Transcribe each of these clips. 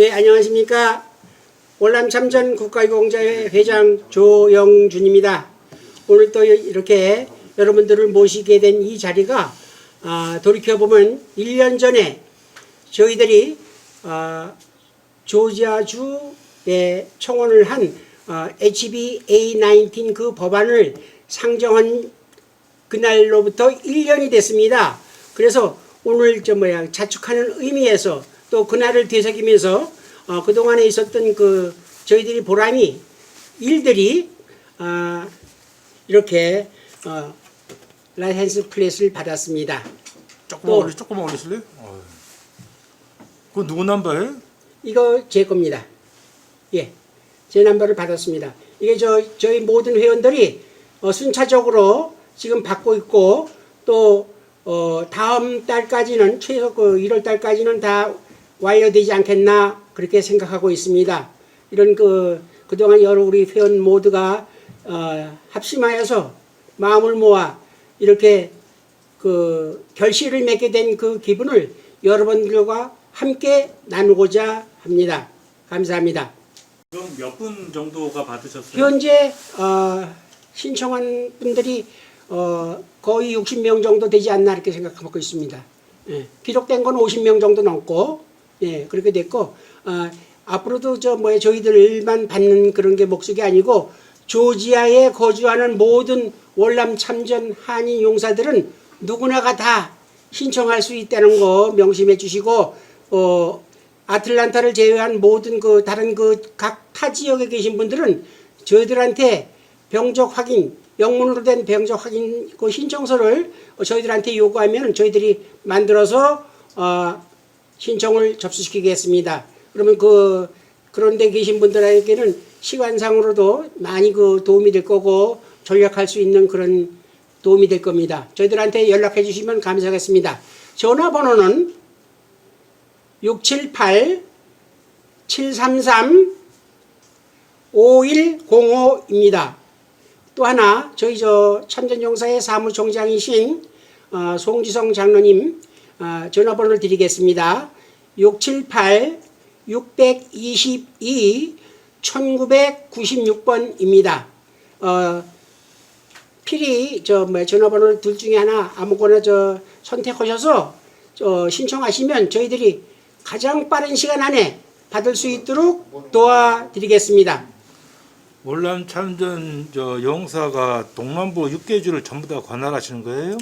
예, 안녕하십니까. 월남 참전 국가유공자회 회장 조영준입니다. 오늘 또 이렇게 여러분들을 모시게 된 이 자리가 아, 돌이켜보면 1년 전에 저희들이 아, 조지아주에 청원을 한 아, HB A19 그 법안을 상정한 그날로부터 1년이 됐습니다. 그래서 오늘 저 뭐야 자축하는 의미에서 또 그날을 되새기면서 어, 그동안에 있었던 그 저희들이 보람이 일들이 아, 이렇게 어, 라이센스 플랫을 받았습니다. 조금만 또- 올리 조금만 올리실래요? 어휴. 그거 누구 남바예요? 이거 제 겁니다. 예. 제 넘버를 받았습니다. 이게 저, 저희 모든 회원들이 어, 순차적으로 지금 받고 있고 또 어, 다음 달까지는 최소 그 1월 달까지는 다 완료되지 않겠나 그렇게 생각하고 있습니다. 이런 그 그동안 여러 우리 회원 모두가 어, 합심하여서 마음을 모아 이렇게 그 결실을 맺게 된 그 기분을 여러분들과 함께 나누고자 합니다. 감사합니다. 지금 몇분 정도가 받으셨어요? 현재 어, 신청한 분들이 어, 거의 60명 정도 되지 않나 이렇게 생각하고 있습니다. 예, 기록된 건 50명 정도 넘고 예, 그렇게 됐고 어, 앞으로도 저 뭐야 저희들만 받는 그런 게 목적이 아니고 조지아에 거주하는 모든 월남 참전 한인 용사들은 누구나가 다 신청할 수 있다는 거 명심해 주시고 어, 아틀란타를 제외한 모든 그 다른 그 각 타 지역에 계신 분들은 저희들한테 병적 확인 영문으로 된 병적 확인 그 신청서를 저희들한테 요구하면 저희들이 만들어서 어, 신청을 접수시키겠습니다. 그러면 그 그런 데 계신 분들에게는 시간상으로도 많이 그 도움이 될 거고 전략할 수 있는 그런 도움이 될 겁니다. 저희들한테 연락해 주시면 감사하겠습니다. 전화번호는 678 733 5105입니다. 또 하나 저희 저 참전용사의 사무총장이신 어, 송지성 장로님 어, 전화번호를 드리겠습니다. 678 622 1996번입니다. 어, 필히 저뭐 전화번호를 둘 중에 하나 아무거나 저 선택하셔서 저 신청하시면 저희들이 가장 빠른 시간 안에 받을 수 있도록 도와드리겠습니다. 월남 참전 저 용사가 동남부 6개 주를 전부 다 관할하시는 거예요?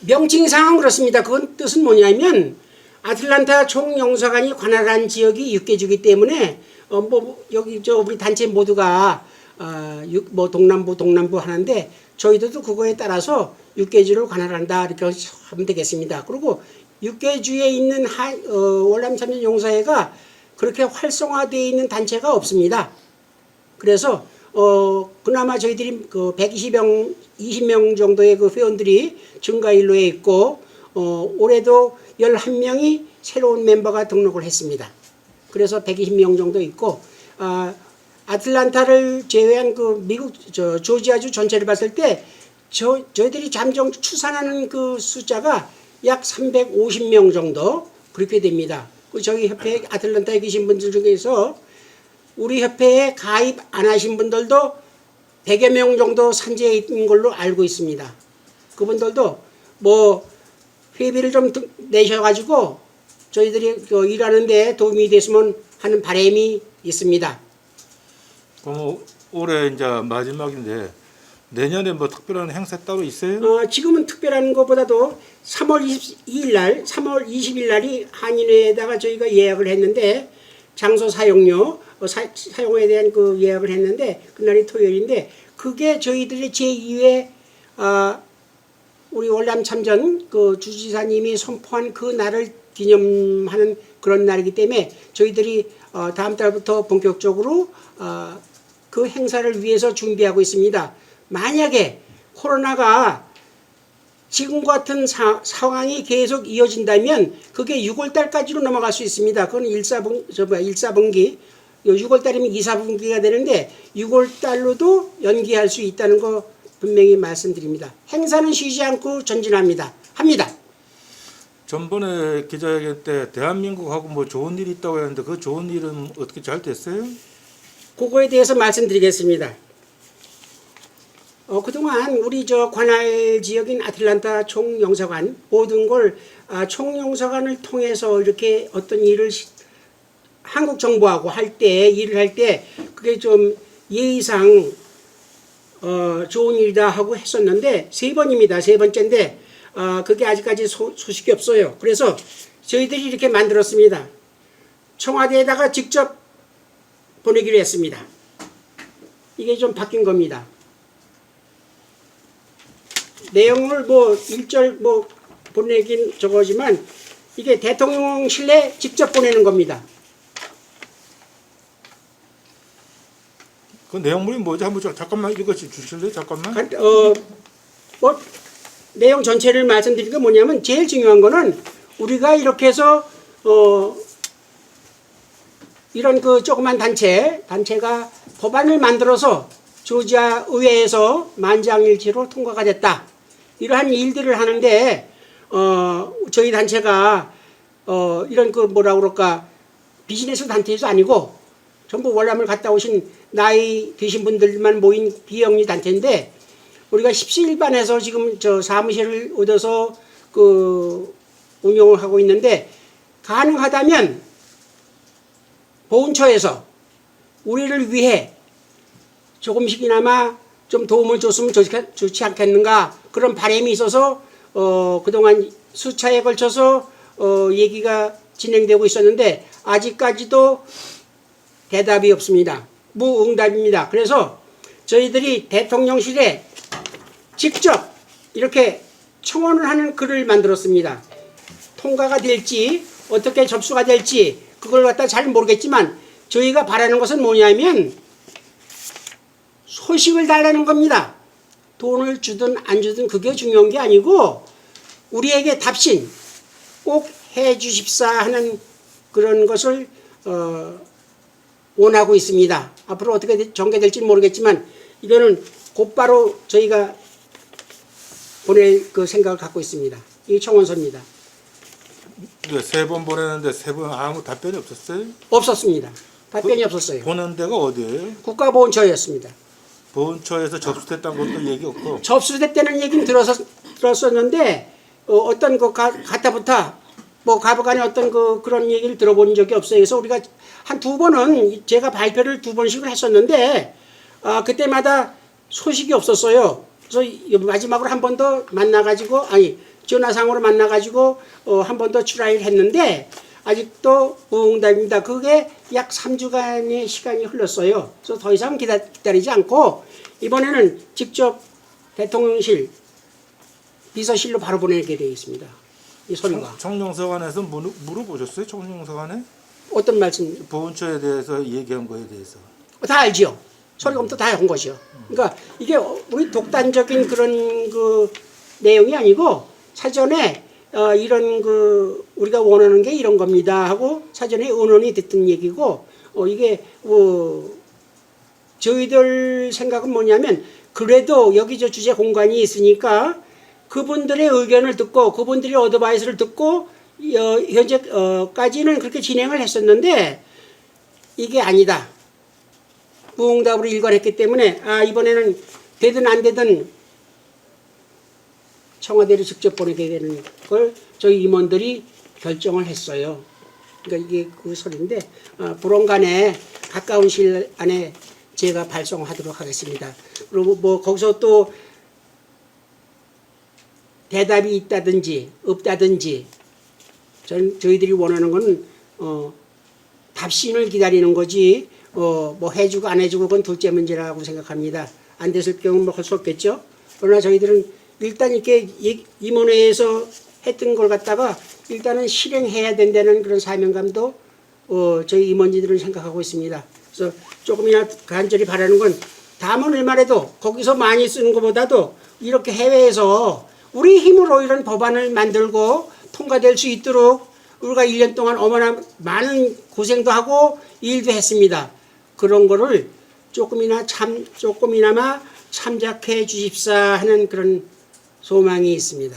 명칭상은 그렇습니다. 그건 뜻은 뭐냐면 아틀란타 총영사관이 관할한 지역이 6개주기 때문에 어 뭐 여기 저 우리 단체 모두가 어뭐 동남부 동남부 하는데 저희들도 그거에 따라서 6개주를 관할한다 이렇게 하면 되겠습니다. 그리고 6개주에 있는 하, 어, 월남 참전 용사회가 그렇게 활성화되어 있는 단체가 없습니다. 그래서 어 그나마 저희들이 그 120명 20명 정도의 그 회원들이 증가 일로에 있고 어 올해도 11명이 새로운 멤버가 등록을 했습니다. 그래서 120명 정도 있고 아 아틀란타를 제외한 그 미국 저 조지아주 전체를 봤을 때 저 저희들이 잠정 추산하는 그 숫자가 약 350명 정도 그렇게 됩니다. 그 저희 협회 아틀란타에 계신 분들 중에서 우리 협회에 가입 안 하신 분들도 100여 명 정도 산재해 있는 걸로 알고 있습니다. 그분들도 뭐 회비를 좀 드- 내셔가지고 저희들이 그 일하는 데 도움이 됐으면 하는 바람이 있습니다. 그럼 올해 이제 마지막인데 내년에 뭐 특별한 행사 따로 있어요? 어, 지금은 특별한 것보다도 3월 22일 날, 3월 20일 날이 한인회에다가 저희가 예약을 했는데 장소 사용료, 어, 사, 사용에 대한 그 예약을 했는데 그날이 토요일인데 그게 저희들의 제2회 아, 우리 월남 참전 그 주지사님이 선포한 그 날을 기념하는 그런 날이기 때문에 저희들이 어, 다음 달부터 본격적으로 어, 그 행사를 위해서 준비하고 있습니다. 만약에 코로나가 지금 같은 사, 상황이 계속 이어진다면 그게 6월 달까지로 넘어갈 수 있습니다. 그건 1사분 저 뭐야 1사분기 6월 달이면 2사분기가 되는데 6월 달로도 연기할 수 있다는 거 분명히 말씀드립니다. 행사는 쉬지 않고 전진합니다. 합니다. 전번에 기자회견 때 대한민국하고 뭐 좋은 일이 있다고 했는데 그 좋은 일은 어떻게 잘 됐어요? 그거에 대해서 말씀드리겠습니다. 어, 그동안 우리 저 관할 지역인 아틀란타 총영사관 모든 걸 아, 총영사관을 통해서 이렇게 어떤 일을 시- 한국 정부하고 할 때 일을 할 때 그게 좀 예의상 어, 좋은 일이다 하고 했었는데 세 번입니다. 세 번째인데 어, 그게 아직까지 소, 소식이 없어요. 그래서 저희들이 이렇게 만들었습니다. 청와대에다가 직접 보내기로 했습니다. 이게 좀 바뀐 겁니다. 내용을 뭐 일절 뭐 보내긴 저거지만 이게 대통령실에 직접 보내는 겁니다. 그 내용물이 뭐지? 한번 좀 잠깐만 읽어 주실래요? 잠깐만. 간- 어, 뭐 내용 전체를 말씀드린 게 뭐냐면 제일 중요한 거는 우리가 이렇게 해서 어 이런 그 조그만 단체 단체가 법안을 만들어서 조지아 의회에서 만장일치로 통과가 됐다. 이러한 일들을 하는데 어 저희 단체가 어 이런 그 뭐라 그럴까 비즈니스 단체도 아니고 전부 월남을 갔다 오신 나이 드신 분들만 모인 비영리 단체인데 우리가 십시일반에서 지금 저 사무실을 얻어서 그 운영을 하고 있는데 가능하다면 보훈처에서 우리를 위해 조금씩이나마 좀 도움을 줬으면 좋지- 않겠는가 그런 바람이 있어서 어 그동안 수차에 걸쳐서 어 얘기가 진행되고 있었는데 아직까지도 대답이 없습니다. 무응답입니다. 그래서 저희들이 대통령실에 직접 이렇게 청원을 하는 글을 만들었습니다. 통과가 될지 어떻게 접수가 될지 그걸 갖다 잘 모르겠지만 저희가 바라는 것은 뭐냐면 소식을 달라는 겁니다. 돈을 주든 안 주든 그게 중요한 게 아니고 우리에게 답신 꼭 해 주십사 하는 그런 것을 어, 원하고 있습니다. 앞으로 어떻게 되- 전개될지 모르겠지만 이거는 곧바로 저희가 보낼 그 생각을 갖고 있습니다. 이 청원서입니다. 네, 세 번 보냈는데 세 번 아무 답변이 없었어요? 없었습니다. 답변이 없었어요. 보낸 데가 어디예요? 국가보훈처였습니다. 보훈처에서 접수됐다는 것도 얘기 없고 접수됐다는 얘기는 들어서, 들었었는데 어, 떤그 가- 가타부타 뭐 가부간의 어떤 그 그런 얘기를 들어본 적이 없어요. 그래서 우리가 한 두 번은 제가 발표를 두 번씩을 했었는데 아, 그때마다 소식이 없었어요. 그래서 이- 마지막으로 한 번 더 만나가지고 아니 전화상으로 만나가지고 어, 한 번 더 출하를 했는데 아직도 무응답입니다. 그게 약 3주간의 시간이 흘렀어요. 그래서 더 이상 기다, 기다리지 않고 이번에는 직접 대통령실 비서실로 바로 보내게 되어 있습니다. 이 서류가 청정서관에서 물, 물어보셨어요? 청정서관에 어떤 말씀 보훈처에 대해서 얘기한 거에 대해서 다 알지요. 서류가 엄청 다한 것이요. 그러니까 이게 우리 독단적인 그런 그 내용이 아니고 사전에 어, 이런 그 우리가 원하는 게 이런 겁니다 하고 사전에 의논이 됐던 얘기고 어, 이게 어, 저희들 생각은 뭐냐면 그래도 여기 저 주제 공간이 있으니까 그분들의 의견을 듣고 그분들의 어드바이스를 듣고 어, 현재까지는 그렇게 진행을 했었는데 이게 아니다. 무응답으로 일관했기 때문에 아 이번에는 되든 안 되든 청와대를 직접 보내게 되는 걸 저희 임원들이 결정을 했어요. 그러니까 이게 그 소리인데 어, 불원간에 가까운 시일 안에 제가 발송하도록 하겠습니다. 그리고 뭐 거기서 또 대답이 있다든지 없다든지 전 저희들이 원하는 거는 어, 답신을 기다리는 거지 어, 뭐 해주고 안 해주고 그건 둘째 문제라고 생각합니다. 안 됐을 경우는 뭐할수 없겠죠. 그러나 저희들은 일단 이렇게 이- 임원회에서 했던 걸 갖다가 일단은 실행해야 된다는 그런 사명감도 어, 저희 임원진들은 생각하고 있습니다. 그래서 조금이나 간절히 바라는 건 다음은 일말에도 거기서 많이 쓰는 것보다도 이렇게 해외에서 우리 힘으로 이런 법안을 만들고 통과될 수 있도록 우리가 1년 동안 어머나 많은 고생도 하고 일도 했습니다. 그런 거를 조금이나 참 조금이나마 참작해 주십사 하는 그런 소망이 있습니다.